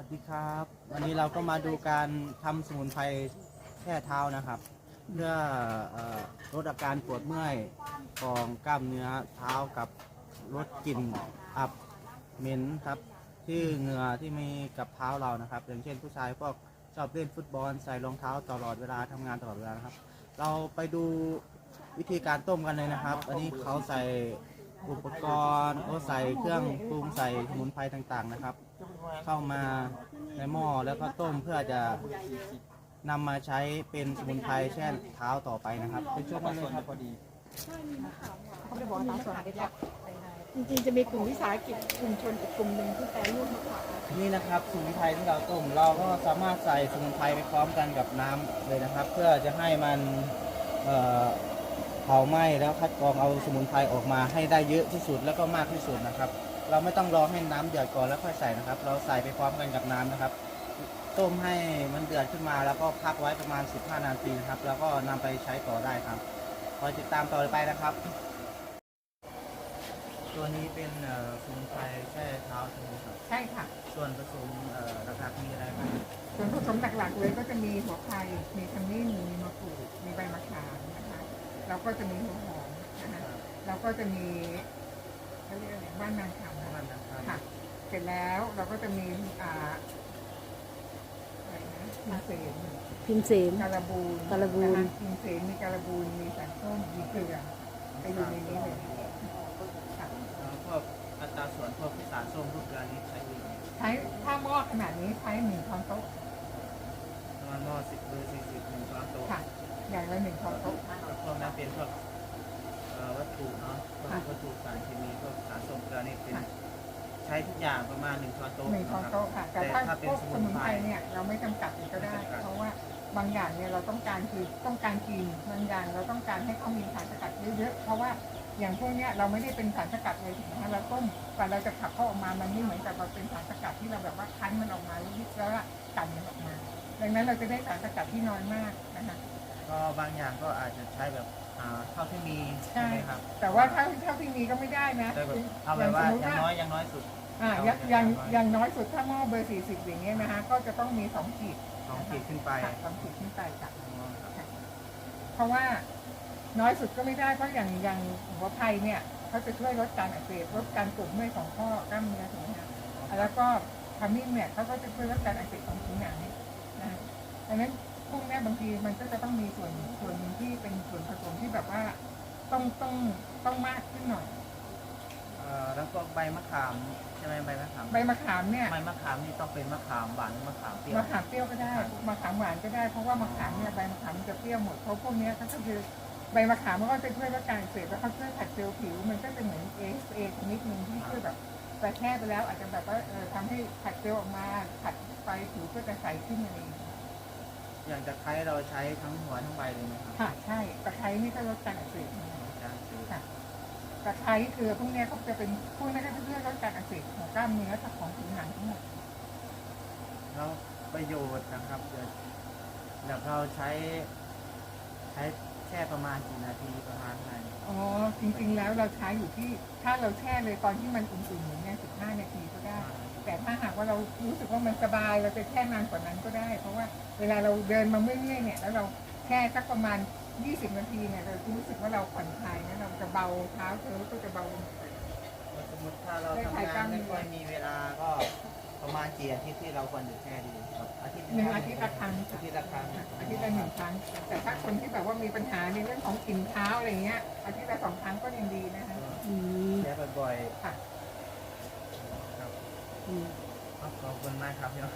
วัสดีครับ วันนี้เราก็มาดูการทำสมุนไพรแช่เท้านะครับ เพื่อเอ่อลดอาการปวดเมื่อยของกล้ามเนื้อเท้ากับลดกลิ่นอับเหม็นครับที่เหงื่อที่มีกับเท้าเรานะครับ อย่างเช่นผู้ชายพวกชอบเล่นฟุตบอลใส่รองเท้าตลอดเวลาทำงานตลอดเวลานะครับ เราไปดูวิธีการต้มกันเลยนะครับ อันนี้เขาใส่อุปกรณ์โอ้ใส่เครื่องปรุงใส่สมุนไพรต่างๆนะครับ เข้ามาในหม้อแล้วก็ต้มเพื่อจะนำมาใช้เป็นสมุนไพรแช่เท้าต่อไปนะครับเป็นช่วงนั้นเลยครับพอดีเขาไม่ได้บอกว่าตามส่วนได้จับจริงๆจะมีกลุ่มวิสาหกิจชุมชนอีกกลุ่มหนึ่งที่แปรรูปมะขามนี่นะครับสมุนไพรที่เราต้มเราก็สามารถใส่สมุนไพรไปพร้อมกันกับน้ำเลยนะครับ เพื่อจะให้มันเอ่อ เผาไหม้แล้วคัดกรองเอาสมุนไพรออกมาให้ได้เยอะที่สุดแล้วก็มากที่สุดนะครับ เราไม่ต้องรอให้น้ำเดือดก่อนแล้วค่อยใส่นะครับ เราใส่ไปพร้อมกันกับน้ำนะครับ ต้มให้มันเดือดขึ้นมา แล้วก็พักไว้ประมาณ 15 นาทีนะครับ แล้วก็นำไปใช้ต่อได้ครับคอยติดตามต่อไปนะครับ ตัวนี้เป็นเอ่อสมุนไพรแช่เท้าใช่ไหมครับใช่ค่ะ ส่วนผสมเอ่อหลักๆมีอะไรบ้างส่วนผสมหลักๆเลยก็จะมีหัวไผ่มีขมิ้นมีมะกรูดมีใบมะขามนะคะแล้ว ก็จะมีหัวหอมนะคะแล้วก็จะมีเขาเรียกอะไรบ้านนางขามน้ำมันนะนะครับค่ะ เสร็จแล้วเราก็จะมีอ่าอะไรนะพิมเสนพิมเสนการะบูนการะบูน นะคะพิมเสนมีการะบูนมีสารส้มมีเกลือไปอยู่ในนี้เลยค่ะแล้วพวกอัตราส่วนพวกสารส้มรูปเกลือนี้ใช้ดีไหมใช้ถ้าหม้อขนาดนี้ใช้หนึ่งช้อนโต๊ะประมาณหม้อสิบเบอร์สี่สิบหนึ่งช้อนโต๊ะค่ะ อย่างละหนึ่งช้อนโต๊ะพวกนั้นเป็นพวกเอ่อวัตถุเนาะพวกวัตถุสารเคมีพวกสารสมเกลือนี่เป็นใช้ทุกอย่างประมาณหนึ่งช้อนโต๊ะหนึ่งช้อนโต๊ะค่ะ แต่ถ้าเป็พนวกสมุนไพรเนี่ยเราไม่จำกัดก็ได้ เพราะว่าบางอย่างเนี่ยเราต้องการคือต้องการกินบางอย่างเราต้องการให้เขามีสารสกัดเยอะๆเพราะว่าอย่างพวกเนี้ยเราไม่ได้เป็นสารสกัดเลยถูกไหมคะเราต้มกว่าเราจะขับเขาออกมามันไม่เหมือนกับเราเป็นสารสกัดที่เราแบบว่าคั้นมันออกมาแล้วแล้วกันมันออกมา ดังนั้นเราจะได้สารสกัดที่น้อยมากนะคะ ก็บางอย่างก็อาจจะใช้แบบอ่าเท่าที่มีใช่ใช่ไหมครับแต่ว่าถ้าถ้าที่มีก็ไม่ได้นะแต่แบบเอาแบบว่าสมมอติย่างน้อยอย่างน้อยสุดอ่าอย่างอย่างอย่างน้อยสุดถ้าหม้อเบอร์สี่สิบอย่างเงี้ยนะคะก็จะต้องมีสองขีดสองขีดขึ้นไปค่ะสองขีดขึ้นไปค่ะอ๋อครับเพราะว่าน้อยสุดก็ไม่ได้เพราะอย่างอย่างหัวไผ่เนี่ยเขาจะช่วยลดการอักเสบลดการปวดเมื่อยของข้อกล้ามเนื้อถูกไหมคะแล้วก็ขมิ้นเนี่ยเขาก็จะช่วยลดการอักเสบของผิวหนังนะดังนั้น พวกเนี้ยบางทีมันก็จะต้องมีส่วนส่วนหนึ่งที่เป็นส่วนผสมที่แบบว่าต้องต้องต้องมากขึ้นหน่อยเอ่อแล้วก็ใบมะขามใช่ไหมใบมะขามใบมะขามเนี่ยใบมะขามนี่ต้องเป็นมะขามหวานหรือมะขามเปรี้ยวมะขามเปรี้ยวก็ได้มะขามหวานก็ได้เพราะว่ามะขามเนี่ยใบมะขามมันจะเปรี้ยวหมดเพราะพวกเนี้ยก็คือใบมะขามมันก็จะช่วยลดการอักเสบแล้วก็ช่วยขัดเซลล์ผิว มันก็จะเหมือนเอสเอชนิดนึงที่ช่วยแบบแต่แช่ไปแล้วอาจจะแบบว่าเออทำให้ขัดเซลล์ออกมาขัดไปผิวก็จะใสขึ้นอะไรอย่างเงี้ย อย่างตะไคร้เราใช้ทั้งหัวทั้งใบเลยไหมครับค่ะใช่ตะไคร้นี่ก็ลดการอักเสบนะอาจารย์คือค่ะตะไคร้คือพวกเนี้ยเขาจะเป็นพวกนี้ก็จะช่วยลดการอักเสบของกล้ามเนื้อของผิวหนังทั้งหมดแล้วประโยชน์นะครับเดี๋ยวเดี๋ยวเราใช้ใช้แค่ประมาณกี่นาทีประมาณไหนอ๋อจริงๆแล้วเราใช้อยู่ที่ถ้าเราแช่เลยตอนที่มันอุ่นๆอย่างเงี้ย15นาทีก็ได้ แต่ถ้าหากว่าเรารู้สึกว่ามันสบายเราจะแช่นานกว่านั้นก็ได้ เพราะว่าเวลาเราเดินมาเมื่อยๆเนี่ยแล้วเราแช่สักประมาณ 20 นาทีเนี่ยเรารู้สึกว่าเราผ่อนคลายนะเราจะเบาเท้าเท้าก็จะเบาลงไป สมมติถ้าเราทำงานไม่ค่อยมีเวลาก็ประมาณกี่อาทิตย์ที่เราควรจะแช่ดีครับอาทิตย์หนึ่งอาทิตย์ละครั้ง อาทิตย์ละครั้งอาทิตย์ละหนึ่งครั้ง แต่ถ้าคนที่แบบว่ามีปัญหาในเรื่องของกลิ่นเท้าอะไรเงี้ยอาทิตย์ละสองครั้งก็ยังดีนะคะแช่บ่อยค่ะๆ ขอบคุณมากครับพี่น้อง